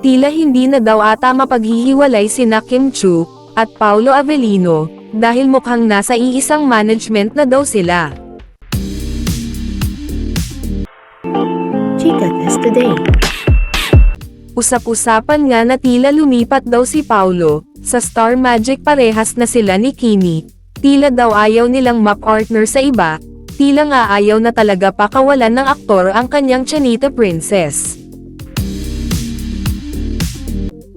Tila hindi na daw ata mapaghihiwalay sina Kim Chu, at Paulo Avellino, dahil mukhang nasa iisang management na daw sila. Today. Usap-usapan nga na tila lumipat daw si Paulo, sa Star Magic parehas na sila ni Kimi. Tila daw ayaw nilang ma-partner sa iba, tila nga ayaw na talaga pakawalan ng aktor ang kanyang Chanita Princess.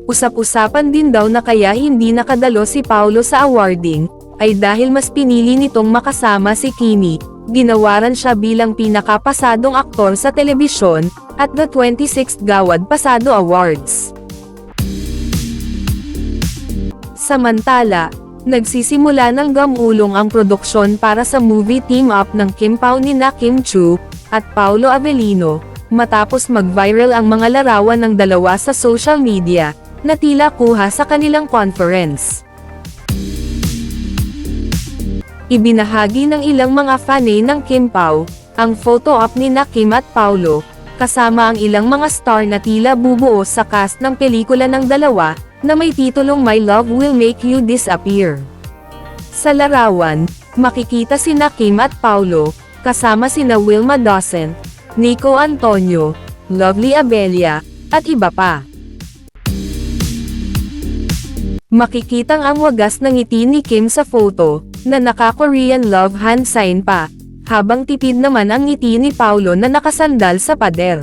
Usap-usapan din daw na kaya hindi nakadalo si Paulo sa awarding, ay dahil mas pinili nitong makasama si Kimi, ginawaran siya bilang pinakapasadong aktor sa telebisyon, at the 26th Gawad Pasado Awards. Samantala, nagsisimula ng gamulong ang produksyon para sa movie team-up ng Kim Pao ni na Kim Chu, at Paulo Avellino, matapos mag-viral ang mga larawan ng dalawa sa social media, na tila kuha sa kanilang conference. Ibinahagi ng ilang mga fanay ng Kim Pao, ang photo op ni na Kim at Paulo, kasama ang ilang mga star na tila bubuo sa cast ng pelikula ng dalawa, na may titulong My Love Will Make You Disappear. Sa larawan, makikita sina Kim at Paulo, kasama sina Wilma Dawson, Nico Antonio, Lovely Abelia, at iba pa. Makikitang ang wagas ng ngiti ni Kim sa photo, na naka-Korean love hand sign pa, habang tipid naman ang ngiti ni Paulo na nakasandal sa pader.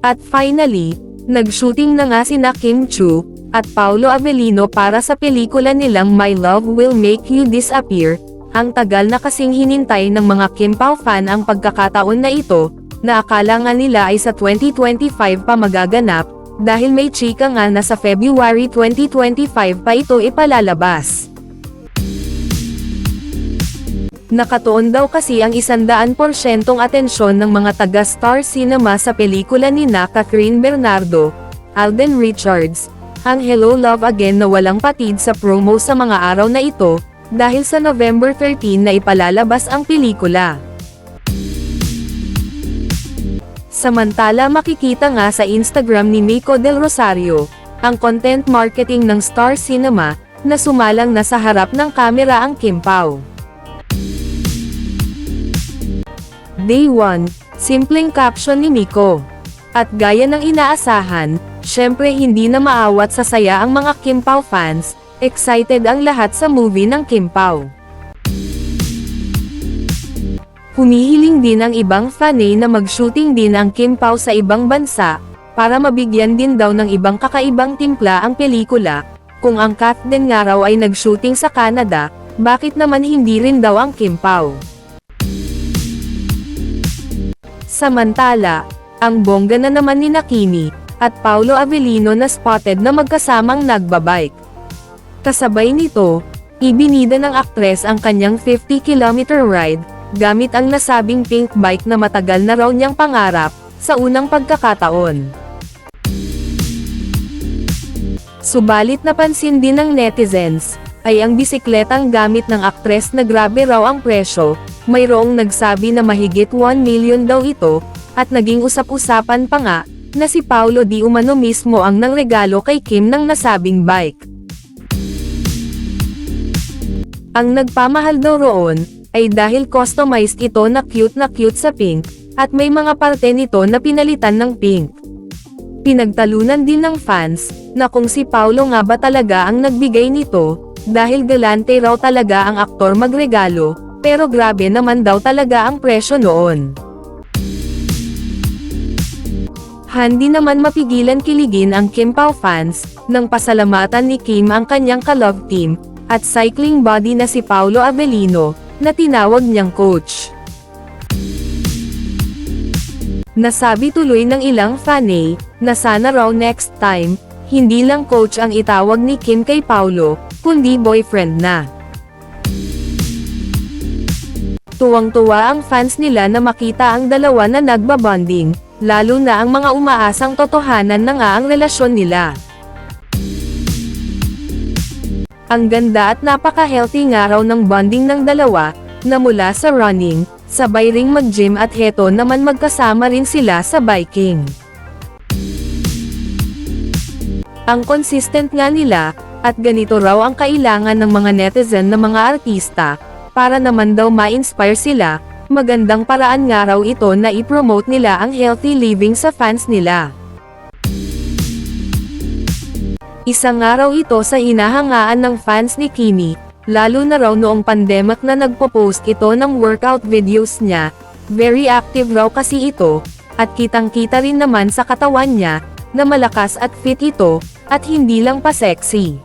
At finally, nag-shooting na nga sina Kim Chu, at Paulo Avellino para sa pelikula nilang My Love Will Make You Disappear, ang tagal na kasing hinintay ng mga Kim Pao fan ang pagkakataon na ito, na akala nga nila ay sa 2025 pa magaganap, dahil may chika nga na sa February 2025 pa ito ipalalabas. Nakatuon daw kasi ang isandaan porsyentong atensyon ng mga taga Star Cinema sa pelikula ni na Catherine Bernardo, Alden Richards, ang Hello Love Again na walang patid sa promo sa mga araw na ito, dahil sa November 13 na ipalalabas ang pelikula. Samantala makikita nga sa Instagram ni Miko Del Rosario, ang content marketing ng Star Cinema, na sumalang na sa harap ng kamera ang Kim Pao. Day 1, simpleng caption ni Miko. At gaya ng inaasahan, syempre hindi na maawat sa saya ang mga Kim Pao fans, excited ang lahat sa movie ng Kim Pao. Humihiling din ang ibang fanay na mag-shooting din ang Kim Pao sa ibang bansa, para mabigyan din daw ng ibang kakaibang timpla ang pelikula, kung ang Kat din nga raw ay nag-shooting sa Canada, bakit naman hindi rin daw ang Kim Pao? Samantala, ang bongga na naman ni Nakini, at Paulo Avellino na spotted na magkasamang nagbabike. Kasabay nito, ibinida ng aktres ang kanyang 50-kilometer ride, gamit ang nasabing pink bike na matagal na raw niyang pangarap, sa unang pagkakataon. Subalit napansin din ng netizens, ay ang bisikletang gamit ng aktres na grabe raw ang presyo, mayroong nagsabi na mahigit 1 million daw ito, at naging usap-usapan pa nga, na si Paulo di umano mismo ang nangregalo kay Kim ng nasabing bike. Ang nagpamahal daw roon, ay dahil customized ito na cute na cute sa pink, at may mga parte nito na pinalitan ng pink. Pinagtalunan din ng fans, na kung si Paulo nga ba talaga ang nagbigay nito, dahil galante raw talaga ang aktor magregalo, pero grabe naman daw talaga ang presyo noon. Hindi naman mapigilan kiligin ang Kim Pao fans, nang pasalamatan ni Kim ang kanyang ka-love team, at cycling body na si Paulo Avellino, na tinawag niyang coach. Nasabi tuloy ng ilang fanay, na sana raw next time, hindi lang coach ang itawag ni Kim kay Paulo, kundi boyfriend na. Tuwang-tuwa ang fans nila na makita ang dalawa na nagbabonding, lalo na ang mga umaasang totohanan na nga ang relasyon nila. Ang ganda at napaka-healthy nga raw ng bonding ng dalawa, na mula sa running, sabay ring mag-gym at heto naman magkasama rin sila sa biking. Ang consistent nga nila, at ganito raw ang kailangan ng mga netizen na mga artista, para naman daw ma-inspire sila, magandang paraan nga raw ito na ipromote nila ang healthy living sa fans nila. Isa nga raw ito sa inahangaan ng fans ni Kimi, lalo na raw noong pandemic na nagpo-post ito ng workout videos niya, very active raw kasi ito, at kitang-kita rin naman sa katawan niya, na malakas at fit ito, at hindi lang pa sexy.